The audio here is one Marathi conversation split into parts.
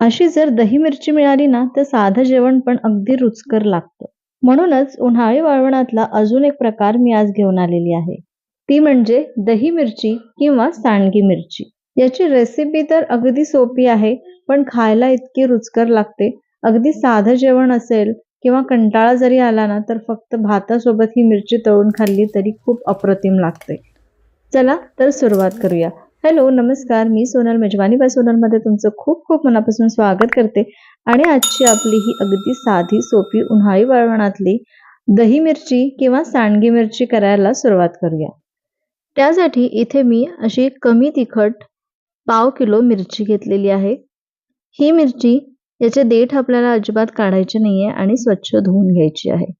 अशी जर दही मिरची मिळाली ना तर साधं जेवण पण अगदी रुचकर लागतं. म्हणूनच उन्हाळी वाळवणातला अजून एक प्रकार मी आज घेऊन आलेली आहे. ती म्हणजे दही मिरची किंवा सांडगी मिरची. याची रेसिपी तर अगदी सोपी आहे पण खायला इतकी रुचकर लागते. अगदी साधं जेवण असेल किंवा कंटाळा जरी आला ना तर फक्त भातासोबत ही मिरची तळून खाल्ली तरी खूप अप्रतिम लागते. चला तर सुरुवात करूया. हॅलो नमस्कार. मी सोनल मेजवानी. बाय सोनलमध्ये तुमचं खूप खूप मनापासून स्वागत करते. आणि आजची आपली ही अगदी साधी सोपी उन्हाळी वळवणातली दही मिरची किंवा सांडगी मिरची करायला सुरुवात करूया. त्यासाठी इथे मी अशी कमी तिखट पाव किलो मिरची घेतलेली आहे. ही मिरची याचे देठ आपल्याला अजिबात काढायचे आहे आणि स्वच्छ धुवून घ्यायची आहे.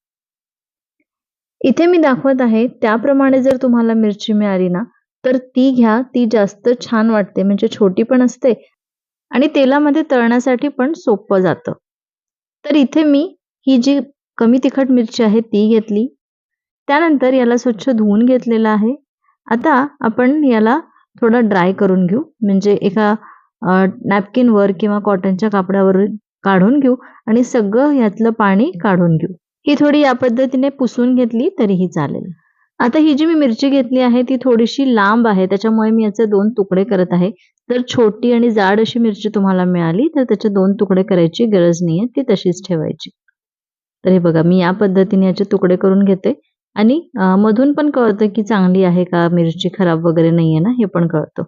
इथे मी दाखवत आहे त्याप्रमाणे जर तुम्हाला मिरची मिळाली ना तर ती घ्या ती जास्त छान वाटते म्हणजे छोटी पण असते आणि तेलामध्ये तळण्यासाठी पण सोपं जातं. तर इथे मी ही जी कमी तिखट मिरची आहे ती घेतली. त्यानंतर याला स्वच्छ धुवून घेतलेलं आहे. आता आपण याला थोडं ड्राय करून घेऊ म्हणजे एका नॅपकिनवर किंवा कॉटनच्या कापडावर काढून घेऊ आणि सगळं यातलं पाणी काढून घेऊ. ही थोडी या पद्धतीने पुसून घेतली तरीही चालेल. आता ही जी मी मिरची घेतली आहे ती थोडीशी लांब आहे. त्याच्यामुळे मी याचे दोन तुकडे करत आहे. जर छोटी आणि जाड अशी मिरची तुम्हाला मिळाली तर त्याचे दोन तुकडे करायची गरज नाहीये. ती तशीच ठेवायची. तर हे बघा मी या पद्धतीने याचे तुकडे करून घेते. आणि मधून पण कळतं की चांगली आहे का मिरची खराब वगैरे नाहीये ना हे पण कळतं.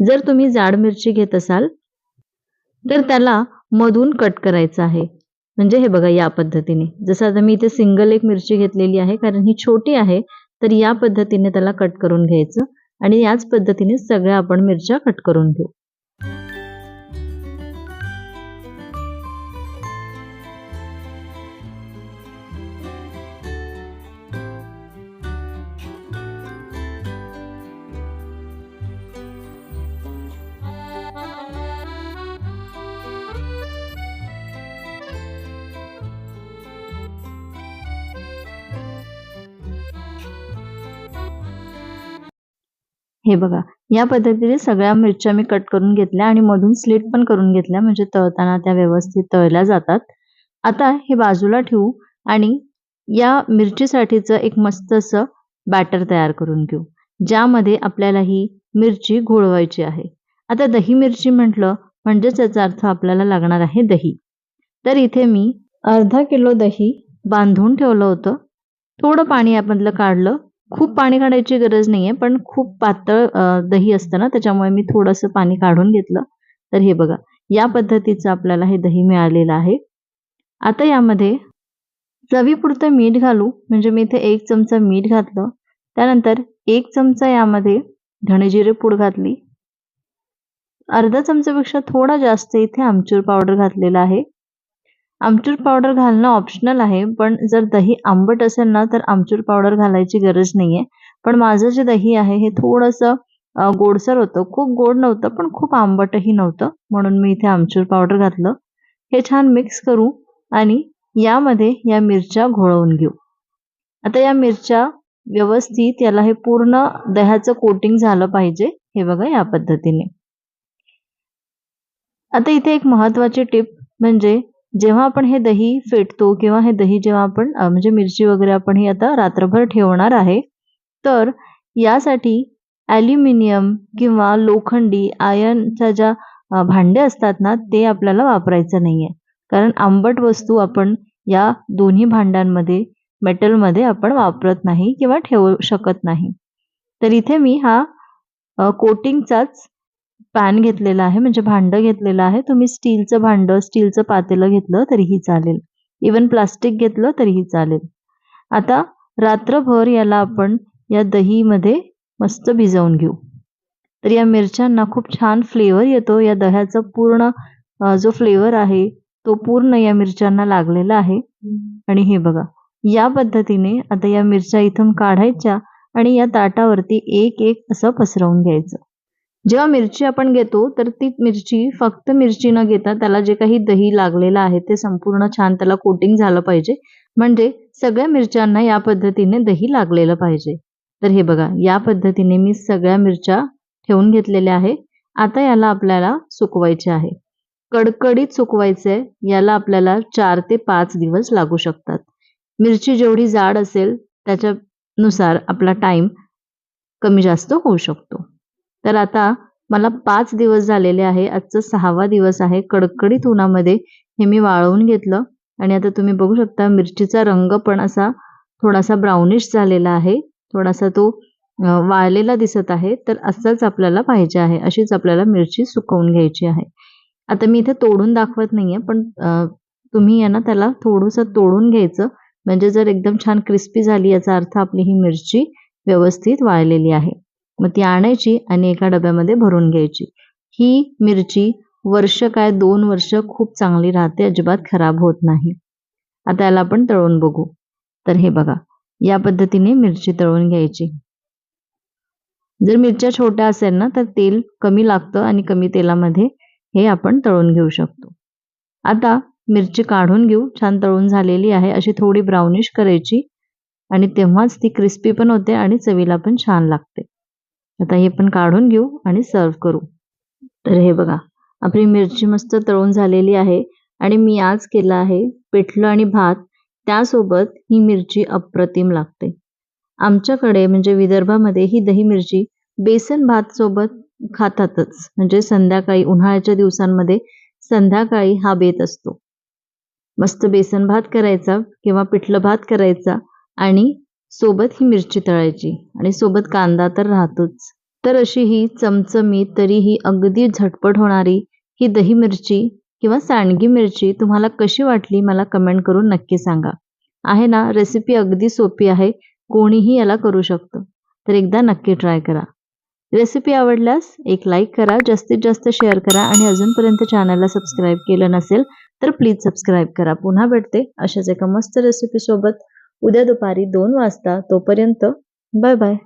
जर तुम्ही जाड मिरची घेत असाल तर त्याला मधून कट करायचं आहे. म्हणजे हे बघा या पद्धतीने. जसं आता मी इथे सिंगल एक मिरची घेतलेली आहे कारण ही छोटी आहे तर या पद्धतीने त्याला कट करून घ्यायचं आणि याच पद्धतीने सगळ्या आपण मिरच्या कट करून घेऊ. हे बघा या पद्धतीने सगळ्या मिरच्या मी कट करून घेतल्या आणि मधून स्लिट पण करून घेतल्या म्हणजे तळताना त्या व्यवस्थित तळल्या जातात. आता हे बाजूला ठेवू आणि या मिरचीसाठीचं एक मस्त असं बॅटर तयार करून घेऊ ज्यामध्ये आपल्याला ही मिरची घोळवायची आहे. आता दही मिरची म्हटलं म्हणजेच याचा अर्थ आपल्याला लागणार आहे दही. तर इथे मी अर्धा किलो दही बांधून ठेवलं होतं. थोडं पाणी यामधलं काढलं खूप पाणी काढायची गरज नाहीये पण खूप पातळ दही असतं ना त्याच्यामुळे मी थोडंसं पाणी काढून घेतलं. तर हे बघा या पद्धतीचं आपल्याला हे दही मिळालेलं आहे. आता यामध्ये चवीपुरतं मीठ घालू. म्हणजे मी इथे एक चमचा मीठ घातलं. त्यानंतर एक चमचा यामध्ये धणेजिरे पूड घातली. अर्धा चमचापेक्षा थोडा जास्त इथे आमचूर पावडर घातलेला आहे. आमचूर पावडर घालणं ऑप्शनल आहे पण जर दही आंबट असेल ना तर आमचूर पावडर घालायची गरज नाहीये. पण माझं जे दही आहे हे थोडंसं गोडसर होतं. खूप गोड नव्हतं पण खूप आंबटही नव्हतं. म्हणून मी इथे आमचूर पावडर घातलं. हे छान मिक्स करू आणि यामध्ये या मिरच्या घोळवून घेऊ. आता या मिरच्या व्यवस्थित याला हे पूर्ण दह्याचं कोटिंग झालं पाहिजे हे बघा या पद्धतीने. आता इथे एक महत्वाची टिप म्हणजे जेव्हा आपण हे दही फेटतो किंवा हे दही जेव्हा आपण म्हणजे मिरची वगैरे आपण ही आता रात्रभर ठेवणार आहे तर यासाठी ॲल्युमिनियम किंवा लोखंडी आयनच्या ज्या भांडे असतात ना ते आपल्याला वापरायचं नाही आहे कारण आंबट वस्तू आपण या दोन्ही भांड्यांमध्ये मेटलमध्ये आपण वापरत नाही किंवा ठेवू शकत नाही. तर इथे मी हा कोटिंगचाच पॅन घेतलेला आहे म्हणजे भांडं घेतलेलं आहे. तुम्ही स्टीलचं भांडं स्टीलचं पातेलं घेतलं तरीही चालेल. इवन प्लास्टिक घेतलं तरीही चालेल. आता रात्रभर याला आपण या दहीमध्ये मस्त भिजवून घेऊ. तर या मिरच्यांना खूप छान फ्लेवर येतो. या दह्याचा पूर्ण जो फ्लेवर आहे तो पूर्ण या मिरच्यांना लागलेला आहे. आणि हे बघा या पद्धतीने आता या मिरच्या इथून काढायच्या आणि या ताटावरती एक एक असं पसरवून घ्यायचं. जेव्हा मिरची आपण घेतो तर ती मिरची फक्त मिरची न घेता त्याला जे काही दही लागलेलं आहे ते संपूर्ण छान त्याला कोटिंग झालं पाहिजे. म्हणजे सगळ्या मिरच्यांना या पद्धतीने दही लागलेलं पाहिजे. तर हे बघा या पद्धतीने मी सगळ्या मिरच्या ठेवून घेतलेल्या आहे. आता याला आपल्याला सुकवायचे आहे. कडकडीत सुकवायचे याला आपल्याला चार ते पाच दिवस लागू शकतात. मिरची जेवढी जाड असेल त्याच्यानुसार आपला टाईम कमी जास्त होऊ शकतो. तर आता मला पाच दिवस झालेले आहे. आजचा सहावा दिवस आहे. कडकडीत उन्हामध्ये हे मी वाळवून घेतलं. आणि आता तुम्ही बघू शकता मिरचीचा रंग पण असा थोडासा ब्राउनिश झालेला आहे. थोडासा तो वाळलेला दिसत आहे. तर असंच आपल्याला पाहिजे आहे. अशीच आपल्याला मिरची सुकवून घ्यायची आहे. आता मी इथे तोडून दाखवत नाहीये पण तुम्ही आहे ना त्याला थोडंसं तोडून घ्यायचं. म्हणजे जर एकदम छान क्रिस्पी झाली याचा अर्थ आपली ही मिरची व्यवस्थित वाळलेली आहे. मग ती आणायची आणि एका डब्यामध्ये भरून घ्यायची. ही मिरची वर्ष काय दोन वर्ष खूप चांगली राहते अजिबात खराब होत नाही. आता याला आपण तळून बघू. तर हे बघा या पद्धतीने मिरची तळून घ्यायची. जर मिरच्या छोट्या असेल ना तर तेल कमी लागतं आणि कमी तेलामध्ये हे आपण तळून घेऊ शकतो. आता मिरची काढून घेऊ. छान तळून झालेली आहे. अशी थोडी ब्राउनिश करायची. आणि तेव्हाच ती क्रिस्पी पण होते आणि चवीला पण छान लागते. आता हे पण काढून घेऊ आणि सर्व करू. तर हे बघा आपली मिरची मस्त तळून झालेली आहे आणि मी आज केला आहे पिठलं आणि भात. त्यासोबत ही मिरची अप्रतिम लागते. आमच्याकडे म्हणजे विदर्भामध्ये ही दही मिरची बेसन भात सोबत खातातच. म्हणजे संध्याकाळी उन्हाळ्याच्या दिवसांमध्ये संध्याकाळी हा बेत असतो. मस्त बेसन भात करायचा किंवा पिठलं भात करायचा आणि सोबत ही मिरची तळायची. आणि सोबत कांदा तर राहतोच. तर अशी ही चमचमीत तरीही अगदी झटपट होणारी ही दही मिरची किंवा सांडगी मिरची तुम्हाला कशी वाटली मला कमेंट करून नक्की सांगा. आहे ना रेसिपी अगदी सोपी आहे. कोणीही याला करू शकतं. तर एकदा नक्की ट्राय करा. रेसिपी आवडल्यास एक लाईक करा जास्तीत जास्त शेअर करा आणि अजूनपर्यंत चॅनलला सबस्क्राईब केलं नसेल तर प्लीज सबस्क्राईब करा. पुन्हा भेटते अशाच एका मस्त रेसिपीसोबत उद्या दुपारी दोन वाजता तोपर्यंत बाय बाय.